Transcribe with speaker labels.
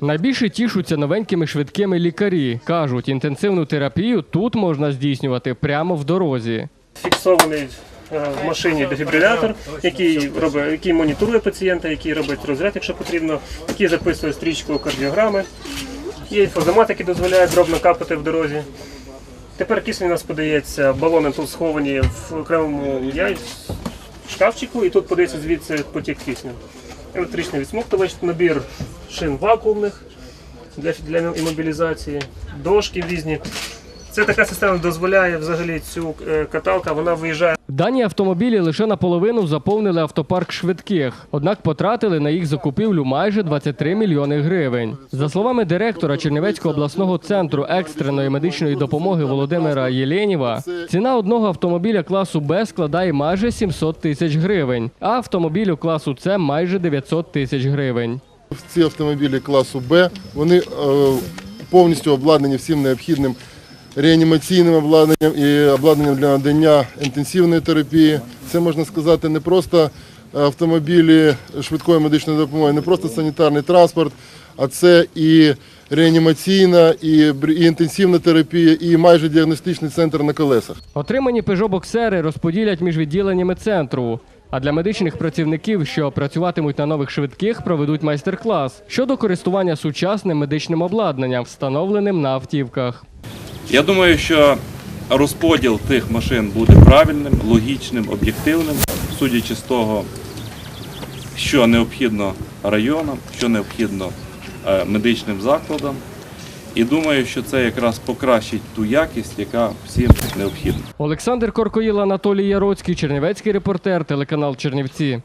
Speaker 1: Найбільше тішуться новенькими швидкими лікарі. Кажуть, інтенсивну терапію тут можна здійснювати прямо в дорозі.
Speaker 2: фіксований е, в машині дефібрилятор, який робить, який моніторує пацієнта, який робить розряд, якщо потрібно, який записує стрічку кардіограми. Є інфозамат, який дозволяє дробно капати в дорозі. Тепер кисень у нас подається, балони тут сховані в окремому шкафчику, і тут подається звідси потік кисню. Електричний відсмоктувач, набір шин вакуумних для, для імобілізації, дошки різні. Це така система дозволяє взагалі цю е, каталка, вона виїжджає
Speaker 1: Дані автомобілі лише наполовину заповнили автопарк швидких, однак потратили на їх закупівлю майже 23 мільйони гривень. За словами директора Чернівецького обласного центру екстреної медичної допомоги Володимира Єленєва, ціна одного автомобіля класу Б складає майже 700 тисяч гривень, а автомобілю класу С майже 900 тисяч гривень.
Speaker 3: Ці автомобілі класу Б вони е, повністю обладнані всім необхідним реанімаційним обладнанням і обладнанням для надання інтенсивної терапії. Це можна сказати не просто автомобілі швидкої медичної допомоги, не просто санітарний транспорт, а це і реанімаційна, і, інтенсивна терапія, і майже діагностичний центр на колесах.
Speaker 1: Отримані Peugeot-боксери розподілять між відділеннями центру. А для медичних працівників, що працюватимуть на нових швидких, проведуть майстер-клас щодо користування сучасним медичним обладнанням, встановленим на автівках.
Speaker 4: Я думаю, що розподіл тих машин буде правильним, логічним, об'єктивним, судячи з того, що необхідно районам, що необхідно е, медичним закладам. І думаю, що це якраз покращить ту якість, яка всім необхідна.
Speaker 1: Олександр Коркоїл, Анатолій Яроцький, Чернівецький репортер, телеканал Чернівці.